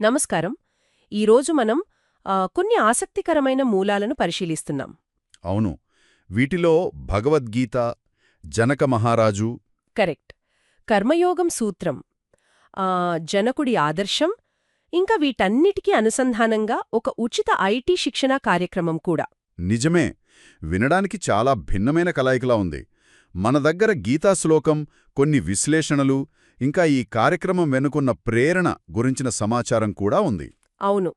నమస్కారం. ఈరోజు మనం కొన్ని ఆసక్తికరమైన మూలాలను పరిశీలిస్తున్నాం. అవును. వీటిలో భగవద్గీత జనక మహారాజు కరెక్ట్. కర్మయోగం సూత్రం. జనకుడి ఆదర్శం ఇంకా వీటన్నిటికీ అనుసంధానంగా ఒక ఉచిత ఐటీ శిక్షణా కార్యక్రమం కూడా. నిజమే. వినడానికి చాలా భిన్నమైన కలాయికలా ఉంది. మన దగ్గర గీతా శ్లోకం కొన్ని విశ్లేషణలు ఇంకా ఈ కార్యక్రమం వెనుకున్న ప్రేరణ గురించిన సమాచారం కూడా ఉంది. అవును.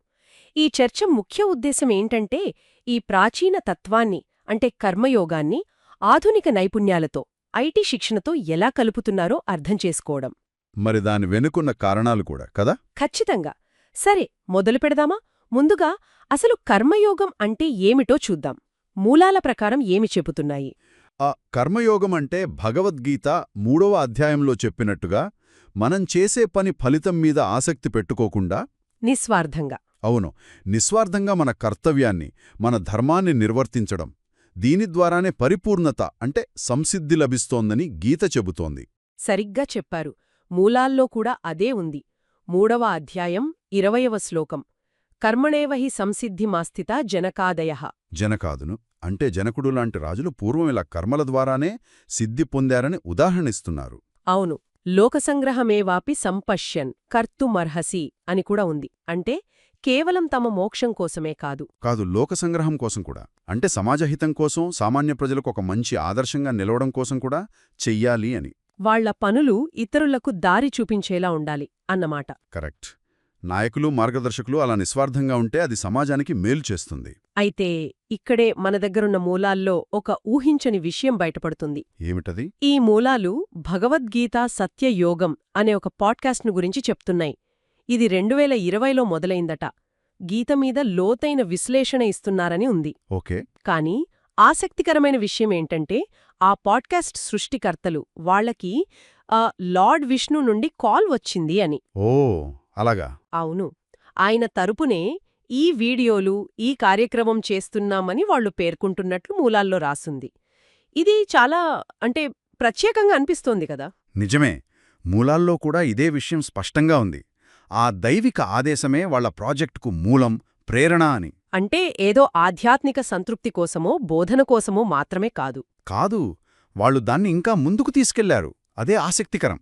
ఈ చర్చ ముఖ్య ఉద్దేశం ఏంటంటే ఈ ప్రాచీన తత్వాన్ని అంటే కర్మయోగాన్ని ఆధునిక నైపుణ్యాలతో ఐటీ శిక్షణతో ఎలా కలుపుతున్నారో అర్థం చేసుకోవడం. మరి దాని వెనుకున్న కారణాలు కూడా కదా? ఖచ్చితంగా. సరే మొదలు పెడదామా? ముందుగా అసలు కర్మయోగం అంటే ఏమిటో చూద్దాం. మూలాల ప్రకారం ఏమి చెబుతున్నాయి? ఆ కర్మయోగం అంటే భగవద్గీత మూడవ అధ్యాయంలో చెప్పినట్టుగా మనం చేసే పని ఫలితం మీద ఆసక్తి పెట్టుకోకుండా నిస్వార్థంగా. అవును. నిస్వార్థంగా మన కర్తవ్యాన్ని మన ధర్మాన్ని నిర్వర్తించడం దీని ద్వారానే పరిపూర్ణత అంటే సంసిద్ధి లభిస్తోందని గీత చెబుతోంది. సరిగ్గా చెప్పారు. మూలాల్లో కూడా అదే ఉంది. మూడవ అధ్యాయం ఇరవయవ శ్లోకం. కర్మణేవహి సంసిద్ధిమాస్థిత జనకాదయ. జనకాదును. అంటే జనకుడు లాంటి రాజులు పూర్వం ఇలా కర్మల ద్వారానే సిద్ధి పొందారని ఉదాహరణిస్తున్నారు. అవును. లోకసంగ్రహమేవాపి సంపశ్యన్ కర్తుమర్హసి అని కూడా ఉంది. అంటే కేవలం తమ మోక్షం కోసమే కాదు. కాదు లోక సంగ్రహం కోసం కూడా. అంటే సమాజహితం కోసం సామాన్య ప్రజలకు ఒక మంచి ఆదర్శంగా నిలవడం కోసం కూడా చెయ్యాలి అని. వాళ్ళ పనులు ఇతరులకు దారి చూపించేలా ఉండాలి అన్నమాట. కరెక్ట్. నాయకులు మార్గదర్శకులు అలా నిస్వార్థంగా ఉంటే అది సమాజానికి మేలు చేస్తుంది. అయితే ఇక్కడే మన దగ్గరున్న మూలాల్లో ఒక ఊహించని విషయం బయటపడుతుంది. ఏమిటది? ఈ మూలాలు భగవద్గీత సత్యయోగం అనే ఒక పాడ్కాస్ట్ను గురించి చెప్తున్నాయి. ఇది రెండువేల ఇరవైలో మొదలైందట. గీత మీద లోతైన విశ్లేషణ ఇస్తున్నారని ఉంది. ఓకే. కానీ ఆసక్తికరమైన విషయమేంటంటే ఆ పాడ్కాస్ట్ సృష్టికర్తలు వాళ్ళకి లార్డ్ విష్ణు నుండి కాల్ వచ్చింది అని. ఓ! అలాగా? అవును. ఆయన తరపునే ఈ వీడియోలు ఈ కార్యక్రమం చేస్తున్నామని వాళ్ళు పేర్కొంటున్నట్లు మూలాల్లో రాసుంది. ఇది చాలా అంటే ప్రత్యేకంగా అనిపిస్తోంది కదా? నిజమే. మూలాల్లో కూడా ఇదే విషయం స్పష్టంగా ఉంది. ఆ దైవిక ఆదేశమే వాళ్ళ ప్రాజెక్టుకు మూలం ప్రేరణ అని. అంటే ఏదో ఆధ్యాత్మిక సంతృప్తి కోసమో బోధన కోసమో మాత్రమే కాదు. కాదు. వాళ్ళు దాన్ని ఇంకా ముందుకు తీసుకెళ్ళారు. అదే ఆసక్తికరం.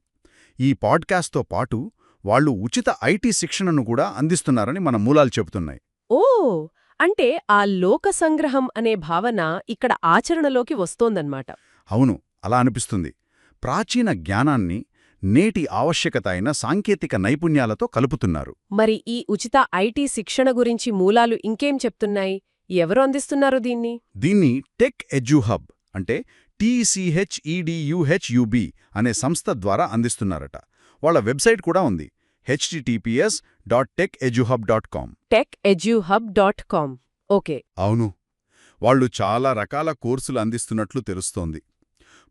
ఈ పాడ్కాస్ట్తో పాటు వాళ్ళు ఉచిత ఐటీ శిక్షణను కూడా అందిస్తున్నారని మన మూలాలు చెబుతున్నాయి. ఓ! అంటే ఆ లోక సంగ్రహం అనే భావన ఇక్కడ ఆచరణలోకి వస్తోందన్నమాట. అవును అలా అనిపిస్తుంది. ప్రాచీన జ్ఞానాన్ని నేటి ఆవశ్యకత అయిన సాంకేతిక నైపుణ్యాలతో కలుపుతున్నారు. మరి ఈ ఉచిత ఐటీ శిక్షణ గురించి మూలాలు ఇంకేం చెప్తున్నాయి? ఎవరు అందిస్తున్నారు దీన్ని? దీన్ని టెక్ ఎడ్యూహబ్ అంటే టీసీహెచ్ఈడియుహెచ్యుబి అనే సంస్థ ద్వారా అందిస్తున్నారట. వాళ్ళ వెబ్సైట్ కూడా ఉంది. HTTPS dot Tech EduHub dot com. Tech EduHub dot com okay. అవును. వాళ్ళు చాలా రకాల కోర్సులు అందిస్తున్నట్లు తెలుస్తోంది.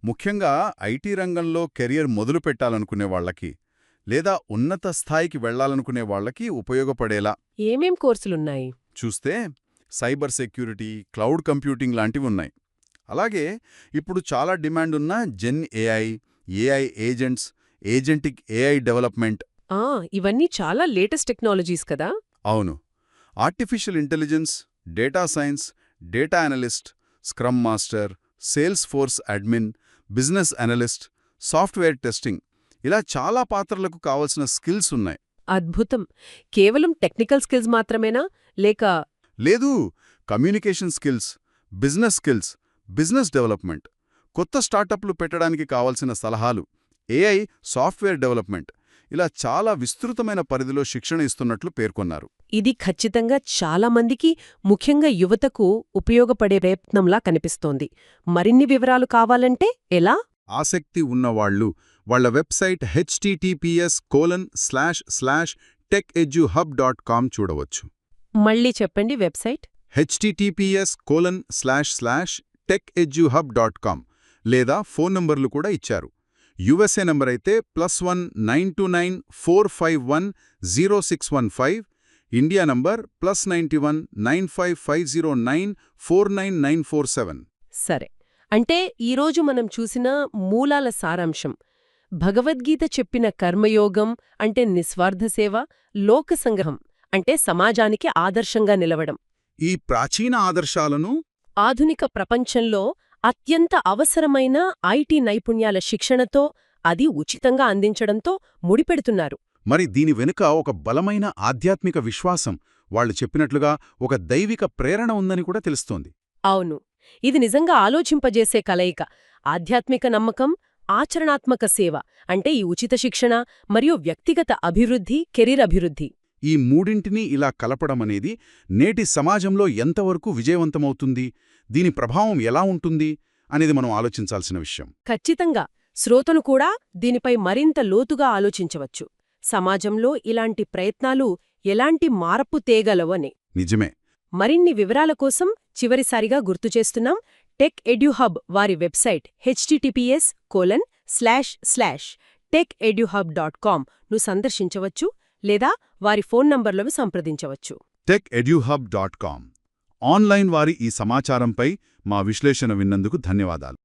ముఖ్యంగా ఐటీ రంగంలో కెరియర్ మొదలు పెట్టాలనుకునే వాళ్ళకి లేదా ఉన్నత స్థాయికి వెళ్ళాలనుకునే వాళ్ళకి ఉపయోగపడేలా. ఏమేం కోర్సులున్నాయి? చూస్తే సైబర్ సెక్యూరిటీ క్లౌడ్ కంప్యూటింగ్ లాంటివి ఉన్నాయి. అలాగే ఇప్పుడు చాలా డిమాండ్ ఉన్న gen AI AI agents agentic AI development. ఆ ఇవన్నీ చాలా లేటెస్ట్ టెక్నాలజీస్ కదా? అవును. Artificial intelligence data science data analyst scrum master Salesforce admin business analyst software testing. ఇలా చాలా పాత్రలకు కావలసిన స్కిల్స్ ఉన్నాయి. అద్భుతం. కేవలం టెక్నికల్ స్కిల్స్ మాత్రమేనా? లేక లేదు communication skills business skills business development. కొత్త స్టార్టప్లు పెట్టడానికి కావలసిన సలహాలు ఏఐ సాఫ్ట్వేర్ డెవలప్మెంట్. ఇలా చాలా విస్తృతమైన పరిధిలో శిక్షణ ఇస్తున్నట్లు పేర్కొన్నారు. ఇది ఖచ్చితంగా చాలా మందికి ముఖ్యంగా యువతకు ఉపయోగపడే ప్రయత్నంలా కనిపిస్తోంది. మరిన్ని వివరాలు కావాలంటే ఎలా? ఆసక్తి ఉన్నవాళ్ళు వాళ్ళ website HTTPS colon slash slash tech hub dot com చూడవచ్చు. మళ్ళీ చెప్పండి website. HTTPS colon slash slash tech hub dot com లేదా ఫోన్ నంబర్లు కూడా ఇచ్చారు. యుఎస్ఏ నంబర్ అయితే plus one nine two nine four five one zero six one five India number plus ninety one nine five five zero nine four nine nine four seven. సరే అంటే ఈరోజు మనం చూసిన మూలాల సారాంశం. భగవద్గీత చెప్పిన కర్మయోగం అంటే నిస్వార్థ సేవ లోక సంగ్రహం అంటే సమాజానికి ఆదర్శంగా నిలవడం. ఈ ప్రాచీన ఆదర్శాలను ఆధునిక ప్రపంచంలో అత్యంత అవసరమైన ఐటీ నైపుణ్యాల శిక్షణతో అది ఉచితంగా అందించడంతో ముడిపెడుతున్నారు. మరి దీని వెనుక ఒక బలమైన ఆధ్యాత్మిక విశ్వాసం వాళ్ళు చెప్పినట్లుగా ఒక దైవిక ప్రేరణ ఉందని కూడా తెలుస్తోంది. అవును ఇది నిజంగా ఆలోచింపజేసే కలయిక. ఆధ్యాత్మిక నమ్మకం ఆచరణాత్మక సేవ అంటే ఈ ఉచిత శిక్షణ మరియు వ్యక్తిగత అభివృద్ధి కెరీర్ అభివృద్ధి. ఈ మూడింటినీ ఇలా కలపడమనేది నేటి సమాజంలో ఎంతవరకు విజయవంతమవుతుంది దీని ప్రభావం ఎలా ఉంటుంది అనేది మనం ఆలోచించాల్సిన విషయం. ఖచ్చితంగా శ్రోతను కూడా దీనిపై మరింత లోతుగా ఆలోచించవచ్చు. సమాజంలో ఇలాంటి ప్రయత్నాలు ఎలాంటి మార్పు తేగలవని. నిజమే. మరిన్ని వివరాల కోసం చివరిసారిగా గుర్తుచేస్తున్నాం టెక్ ఎడ్యుహబ్ వారి website HTTPS colon slash slash Tech EduHub dot కామ్ను సందర్శించవచ్చు. లేదా వారి ఫోన్ నంబర్లను సంప్రదించవచ్చు. Tech EduHub dot com online వారి ఈ సమాచారంపై మా విశ్లేషణ విన్నందుకు ధన్యవాదాలు.